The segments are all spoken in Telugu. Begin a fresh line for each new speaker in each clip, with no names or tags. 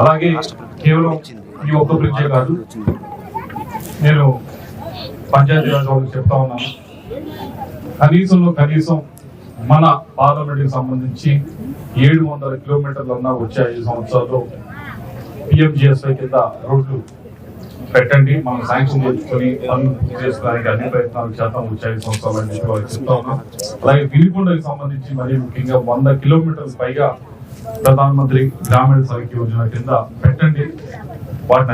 అలాగే కేవలం ఈ ఒక్క బ్రిడ్జే కాదు. నేను పంచాయతీ రాజ్ వాళ్ళకి చెప్తా ఉన్నాను. కనీసంలో కనీసం మన పార్లమెంట్కి సంబంధించి ఏడు వందల కిలోమీటర్లన్నా వచ్చే ఐదు సంవత్సరాల్లో. పిఎంజిఎస్ఐ కింద రోడ్లు పెట్టండి. మనం శాంక్షన్ చేసుకొని పనులు పూర్తి చేసుకోవడానికి అన్ని ప్రయత్నాలు చేద్దాం వచ్చే ఐదు సంవత్సరాలు అని చెప్పి చెప్తా ఉన్నాం. అలాగే వినుకొండకి సంబంధించి మరి ముఖ్యంగా వంద కిలోమీటర్ల పైగా ప్రధానమంత్రి గ్రామీణ సడక్ యోజన కింద పెట్టండి. వాటిని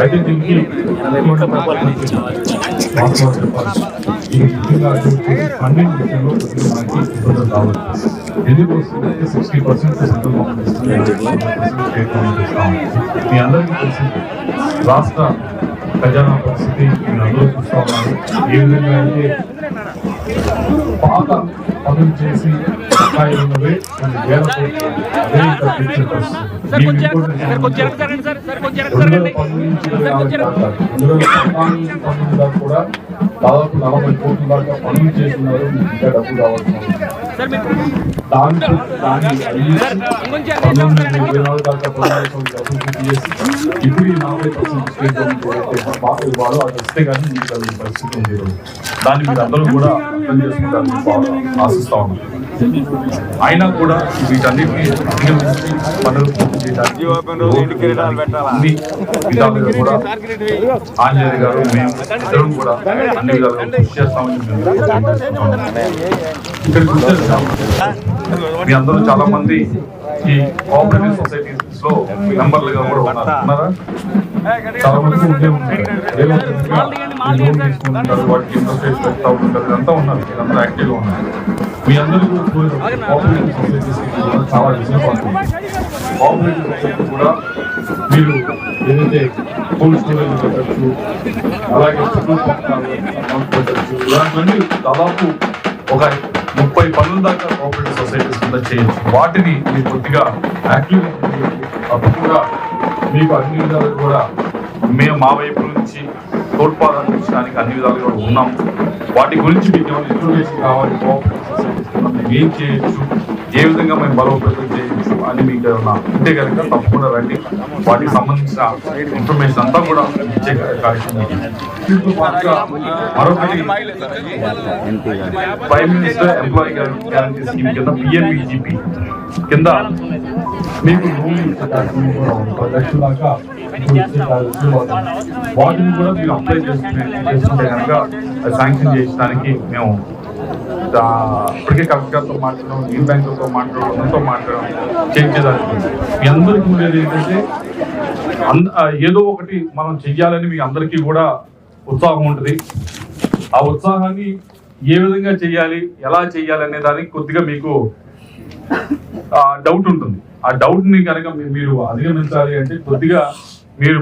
అయితే దీనికి ఈ ఫండింగ్ విషయంలో మనకి ఇబ్బందులు రావచ్చు. ఎందుకు వస్తుందంటే సిక్స్టీ పర్సెంట్ సెంట్రల్ గవర్నమెంట్ ఇస్తుంది. మీ అందరికీ తెలిసింది రాష్ట్ర ఖజానా పరిస్థితి మీరు అందరూ చూస్తా ఉన్నారు ఏ విధంగా అయితే పాత పనులు చేసి వేల అదే కూడా దాదాపు నలభై కోట్ల దాకా పనులు చేస్తున్నారు. ఇంకా డబ్బు కావాల్సిన ఇప్పుడు ఈ నలభై పర్సెంట్ స్టేట్ గవర్నమెంట్ బాగా ఇవ్వాలో అది వస్తే కానీ మీకు కలిగే పరిస్థితి ఉంది. దాన్ని మీరు అందరూ కూడా అర్థం చేసుకుంటారని ఆశిస్తా ఉన్నాను అయినా కూడా వీటన్నిటిని పనులు చేయడానికి విధాలుగా కూడా ఆంజనేయ గారు మేము ఇద్దరం కూడా అన్ని విధాలుగా కృషి చేస్తామని. ఇక్కడ మీ అందరూ చాలా మంది ఈ కోఆపరేటివ్ సొసైటీస్లో మెంబర్లుగా కూడా ఉన్నారు చాలా మంది తీసుకుంటారు వాటికి ఇంట్రెస్ట్ పెడతా ఉంటారు ఇదంతా ఉన్నారు మీరందరూ యాక్టివ్గా ఉన్నారు మీ అందరూ కోఆపరేటివ్ సొసైటీస్ చాలా విజయపడుతుంది కోఆపరేటివ్ సొసైటీ కూడా మీరు ఏదైతే కోల్డ్ స్టోరేజ్ పెట్టచ్చు అలాగే పెట్రోల్ పంప్ ఇలాంటివన్నీ దాదాపు ఒక ముప్పై పనుల దాకా కోఆపరేటివ్ సొసైటీస్ కింద చేయొచ్చు. వాటిని మీరు కొద్దిగా యాక్టివ్ అప్పుడు కూడా మీకు అన్ని విధాలు కూడా మేము మా వైపు నుంచి తోడ్పాటు అందించడానికి అన్ని విధాలుగా కూడా ఉన్నాం. వాటి గురించి మీకు ఏమైనా ఇన్ఫర్మేషన్ కావాలి ఏం చేయొచ్చు? ఏ విధంగా మేము బలోపేతం చేయొచ్చు అని మీకు ఏమన్నా ఉంటే కనుక తప్పకుండా రండి. వాటికి సంబంధించిన ఇన్ఫర్మేషన్ అంతా కూడా ఇచ్చే కార్యక్రమం మరొకటి prime minister employee guarantee scheme కింద పిఎంఈజీపీ కింద మీకు వాటిని కూడా మీరు అప్లై చేసుకుంటే కనుక శాంక్షన్ చేయించడానికి మేము ఇప్పటికే కలెక్టర్ గారితో మాట్లాడడం న్యూ బ్యాంకులతో మాట్లాడడం అందరితో మాట్లాడడం చేయించేదానికి మీ అందరికీ ఉండేది ఏంటంటే అంద- ఏదో ఒకటి మనం చెయ్యాలని మీ అందరికీ కూడా ఉత్సాహం ఉంటుంది. ఆ ఉత్సాహాన్ని ఏ విధంగా చేయాలి ఎలా చేయాలి అనే దానికి కొద్దిగా మీకు డౌట్ ఉంటుంది. ఆ డౌట్ని కనుక మీరు అధిగమించాలి అంటే కొద్దిగా మీరు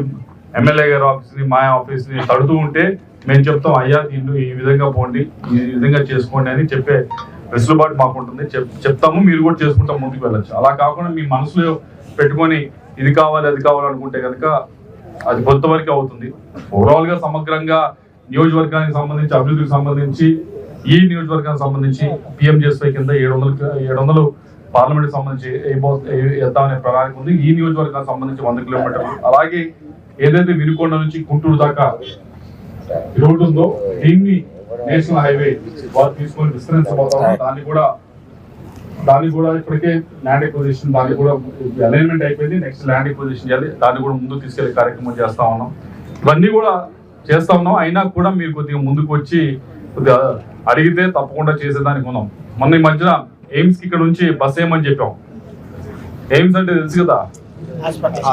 ఎమ్మెల్యే గారి ఆఫీస్ని మా ఆఫీస్ని తడుతూ ఉంటే మేము చెప్తాం అయ్యా దీన్ని ఈ విధంగా పోండి ఈ విధంగా చేసుకోండి అని చెప్పే వెసులుబాటు మాకు ఉంటుంది చెప్- చెప్తాము మీరు కూడా చేసుకుంటాం ముందుకు వెళ్ళచ్చు. అలా కాకుండా మీ మనసులో పెట్టుకొని ఇది కావాలి అది కావాలనుకుంటే కనుక అది కొంతవరకు అవుతుంది. ఓవరాల్గా సమగ్రంగా నియోజకవర్గానికి సంబంధించి అభివృద్ధికి సంబంధించి ఈ నియోజకవర్గానికి సంబంధించి పిఎంజేఎస్వై కింద ఏడు వందలు ఏడు వందలు పార్లమెంట్ సంబంధించి వెళ్తామనే వేద్దామనే ప్రణాళిక ఉంది. ఈ నియోజకవర్గానికి సంబంధించి వంద కిలోమీటర్లు. అలాగే ఏదైతే వినుకొండ నుంచి గుంటూరు దాకా రోడ్డు ఉందో దీన్ని నేషనల్ హైవే వారు తీసుకొని విస్తరించబోతాం దాన్ని కూడా దాన్ని కూడా ఇప్పటికే ల్యాండ్ ఎక్విజిషన్ దాన్ని కూడా అలైన్మెంట్ అయిపోయింది. నెక్స్ట్ ల్యాండ్ ఎక్విజిషన్ చేయాలి. దాన్ని కూడా ముందుకు తీసుకెళ్ళే కార్యక్రమం చేస్తా ఉన్నాం. ఇవన్నీ కూడా చేస్తా ఉన్నాం. అయినా కూడా మీరు కొద్దిగా ముందుకు వచ్చి కొద్దిగా అడిగితే తప్పకుండా చేసేదానికి ఉన్నాం. మొన్న ఈ మధ్యన ఎయిమ్స్కి ఇక్కడ నుంచి బస్ ఏమని చెప్పాం? ఎయిమ్స్ అంటే తెలుసు కదా?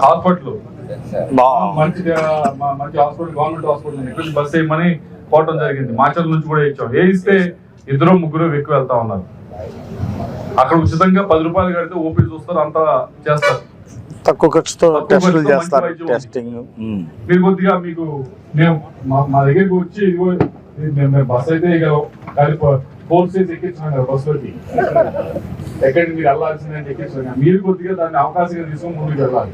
హాస్పిటల్. మంచి మ- మంచి హాస్పిటల్ గవర్నమెంట్ హాస్పిటల్ బస్ వేయమని పోవటం జరిగింది. మాచల్ నుంచి కూడా ఇచ్చాం ఏ ఇస్తే ఇద్దరు ముగ్గురు ఎక్కువ వెళ్తా ఉన్నారు. అక్కడ ఉచితంగా పది రూపాయలు కడితే ఓపీ చూస్తారు అంతా చేస్తారు.
తక్కువ ఖర్చుతో టెస్టులు చేస్తారు. టెస్టింగ్.
మీరు కొద్దిగా మీకు మేము మా మా దగ్గరికి వచ్చి మేము బస్ అయితే ఇక సీట్స్ ఎక్కించినాం కదా బస్సులోకి ఎక్కడికి మీరు వెళ్ళాల్సిందంటే ఎక్కించాం. మీరు కొద్దిగా దాన్ని అవకాశంగా తీసుకొని ముందుకు వెళ్ళాలి.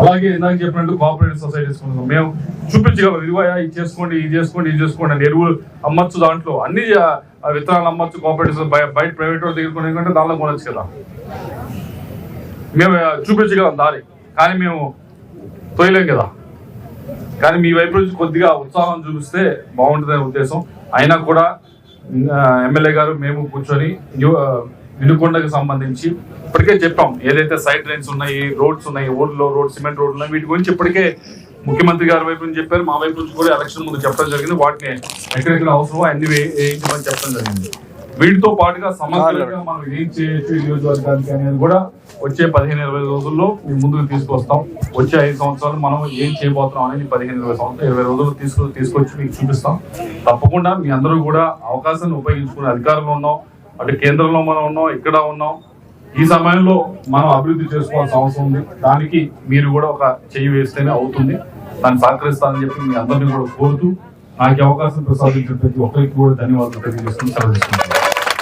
అలాగే ఇందాక చెప్పినట్టు కోఆపరేటివ్ సొసైటీస్ మేము చూపించగలం. ఇదిగో ఇది చేసుకోండి ఇది చేసుకోండి ఇది చేసుకోండి అని ఎరువులు అమ్మచ్చు దాంట్లో. అన్ని విత్తనాలు అమ్మచ్చు కోఆపరేటివ్స్ బయట ప్రైవేట్ వాళ్ళు దగ్గర కొనే దానిలో కొనొచ్చు కదా. మేము చూపించగలం దారి. కానీ మేము తోయలేం కదా. కానీ మీ వైపు నుంచి కొద్దిగా ఉత్సాహం చూపిస్తే బాగుంటుందనే ఉద్దేశం. అయినా కూడా ఎమ్మెల్యే గారు మేము కూర్చొని వినుకొండకి సంబంధించి ఇప్పటికే చెప్పాం. ఏదైతే సైడ్ లైన్స్ ఉన్నాయి రోడ్స్ ఉన్నాయి ఊర్లో రోడ్ సిమెంట్ రోడ్లు ఉన్నాయి వీటి గురించి ఇప్పటికే ముఖ్యమంత్రి గారి వైపు నుంచి చెప్పారు. మా వైపు నుంచి కూడా ఎలక్షన్ ముందు చెప్పడం జరిగింది. వాటిని ఎక్కడెక్కడ అవసరమో అన్ని వేయించమని చెప్పడం జరిగింది. వీటితో పాటుగా సమగ్రంగా మనం ఏం చేయొచ్చు ఈ నియోజకవర్గానికి అనేది కూడా వచ్చే పదిహేను ఇరవై రోజుల్లో మేము ముందుకు తీసుకొస్తాం. వచ్చే ఐదు సంవత్సరాలు మనం ఏం చేయబోతున్నాం అనేది పదిహేను ఇరవై సంవత్సరాలు ఇరవై రోజులు తీసుకు తీసుకొచ్చి మీకు చూపిస్తాం. తప్పకుండా మీ అందరూ కూడా అవకాశాన్ని ఉపయోగించుకునే అధికారంలో ఉన్నాం. అటు కేంద్రంలో మనం ఉన్నాం ఇక్కడ ఉన్నాం. ఈ సమయంలో మనం అభివృద్ధి చేసుకోవాల్సిన అవసరం ఉంది. దానికి మీరు కూడా ఒక చెయ్యి వేస్తేనే అవుతుంది. దాన్ని సహకరిస్తానని చెప్పి మీ అందరినీ కూడా కోరుతూ నాకు అవకాశం ప్రసాదించిన ప్రతి ఒక్కరికి కూడా ధన్యవాదాలు తెలియజేసుకుని సెలవు